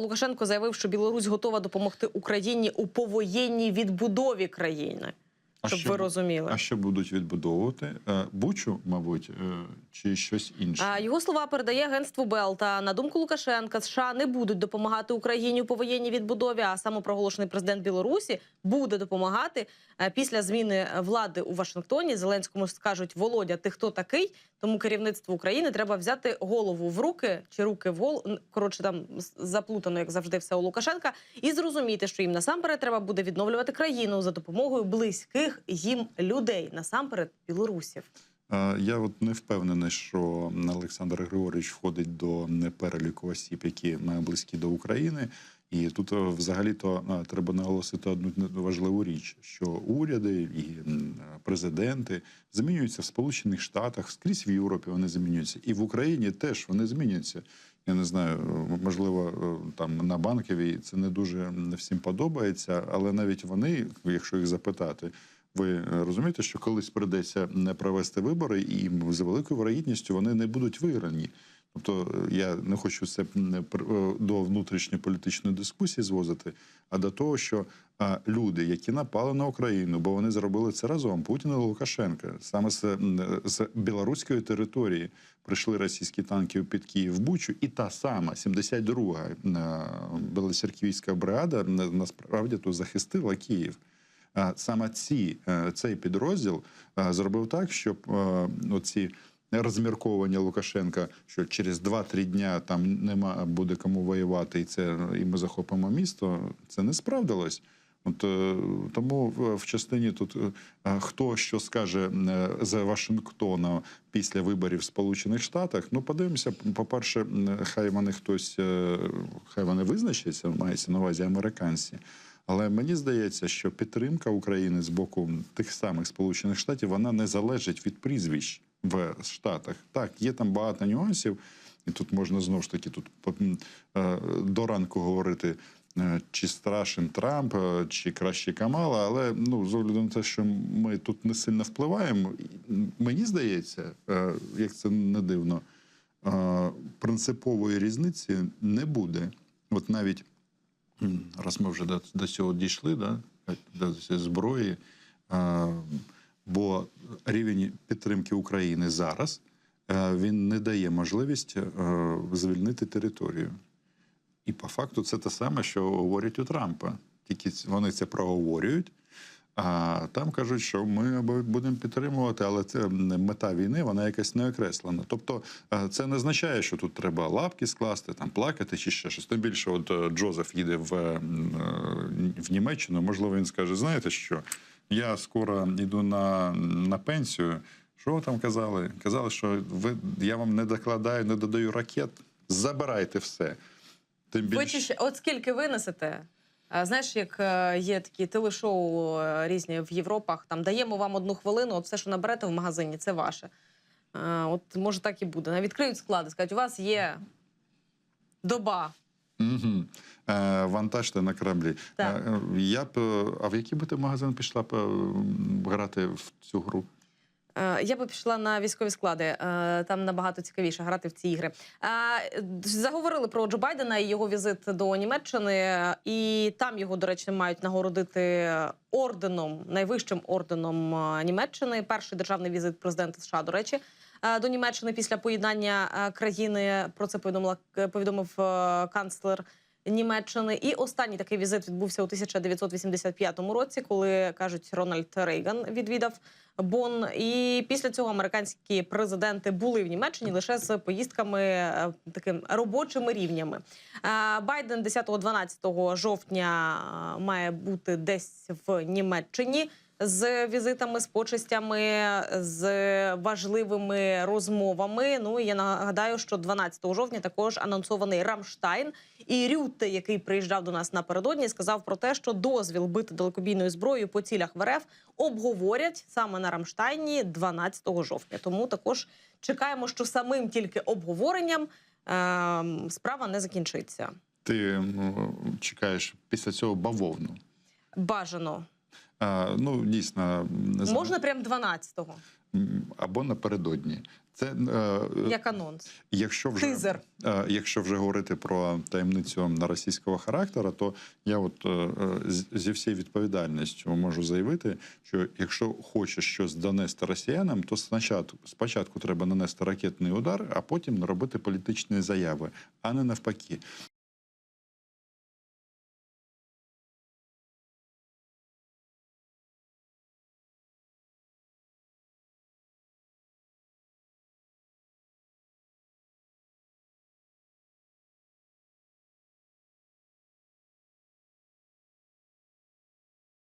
Лукашенко заявив, що Білорусь готова допомогти Україні у повоєнній відбудові країни. А Щоб що ви розуміли. А що будуть відбудовувати? Е, Бучу, мабуть, е, чи щось інше? А, Його слова передає агентству Белта. На думку Лукашенка, США не будуть допомагати Україні у повоєнній відбудові. А самопроголошений президент Білорусі буде допомагати Е, після зміни влади у Вашингтоні. Зеленському скажуть Володя, ти хто такий? Тому керівництву України треба взяти голову в руки чи руки в гол. Коротше, там заплутано, як завжди, все у Лукашенка, і зрозуміти, що їм насамперед треба буде відновлювати країну за допомогою близьких їм людей, насамперед білорусів. Е, Я от не впевнений, що Олександр Григорович входить до переліку осіб, які близькі до України. І тут е, взагалі-то е, треба наголосити одну важливу річ: що уряди і президенти змінюються в Сполучених Штатах, скрізь в Європі вони змінюються, і в Україні теж вони змінюються. Я не знаю, можливо, там на банковій це не дуже всім подобається, але навіть вони, якщо їх запитати, ви е, розумієте, що колись придеться не провести вибори, і з великою вирогідністю вони не будуть виграні. Тобто е, я не хочу це е, до внутрішньої політичної дискусії звозити, а до того, що люди, які напали на Україну, бо вони зробили це разом, Путін і Лукашенка, саме з, з білоруської території прийшли російські танки під Київ в Бучу, і та сама 72-га е, Білоцерківська бригада на- насправді то захистила Київ. Саме ці, е, цей підрозділ е, зробив так, щоб е, оці розмірковування Лукашенка, що через 2-3 дня там нема буде кому воювати, і це і ми захопимо місто. Це не справдилось. От тому в- частині тут хто що скаже е, з Вашингтона після виборів в Сполучених Штатах. Ну, подивимося, по-перше, хай вони хтось, хай вони визначаться, мається на увазі американці. Але мені здається, що підтримка України з боку тих самих Сполучених Штатів вона не залежить від прізвищ в Штатах. Так, є там багато нюансів, і тут можна знову ж таки тут е, до ранку говорити. е, Чи страшен Трамп, е, чи краще Камала, але ну з огляду на те, що ми тут не сильно впливаємо, мені здається, як це не дивно, принципової різниці не буде. От навіть раз ми вже до, до цього дійшли, да, до цієї зброї, е, бо рівень підтримки України зараз е, він не дає можливість е, звільнити територію. І по факту це те саме, що говорять у Трампа. Тільки вони це проговорюють. А там кажуть, що ми будемо підтримувати, але це мета війни, вона якась не окреслена. Тобто е, це не означає, що тут треба лапки скласти, там плакати чи ще щось. Тим більше, от е, Джозеф їде в, е, в Німеччину. Можливо, він скаже: знаєте що? Я скоро йду на, на пенсію. Що ви там казали? Казали, що ви я вам не докладаю, не додаю ракет. Забирайте все. Тим більше от скільки ви несете? А, Знаєш, як е, є такі телешоу е, різні в Європах, там даємо вам одну хвилину, от все, що наберете в магазині, це ваше. От може так і буде. Навіть відкриють склади, скажуть, у вас є доба. Угу. Вантажте на кораблі. Так. Я б, а в який би ти магазин пішла б грати в цю гру? Е, Я би пішла на військові склади. Е, Там набагато цікавіше грати в ці ігри. Е, Заговорили про Джо Байдена і його візит до Німеччини, і там його, до речі, мають нагородити орденом, найвищим орденом Німеччини. Перший державний візит президента США, до речі. До Німеччини після поєднання країни про це повідомила повідомив канцлер Німеччини. І останній такий візит відбувся у 1985 році, коли кажуть, Рональд Рейган відвідав Бон. І після цього американські президенти були в Німеччині лише з поїздками е, таким робочими рівнями. Е, Байден 10-12 жовтня е, має бути десь в Німеччині. З візитами, з почестями, з важливими розмовами. Ну і я нагадаю, що 12 жовтня також анонсований Рамштайн і Рютте, який приїжджав до нас напередодні, сказав про те, що дозвіл бити далекобійною зброєю по цілях в РФ обговорять саме на Рамштайні 12 жовтня. Тому також чекаємо, що самим тільки обговоренням ем, справа не закінчиться. Ти м, чекаєш після цього бавовну. Бажано ну, дійсно, не знаю, можна прям 12-го. або напередодні. Це е, Як анонс. Якщо вже Тизер. е, якщо вже говорити про таємницю на російського характеру, то я от е, зі всією відповідальністю можу заявити, що якщо хочеш щось донести росіянам, то спочатку, спочатку треба нанести ракетний удар, а потім робити політичні заяви, а не навпаки.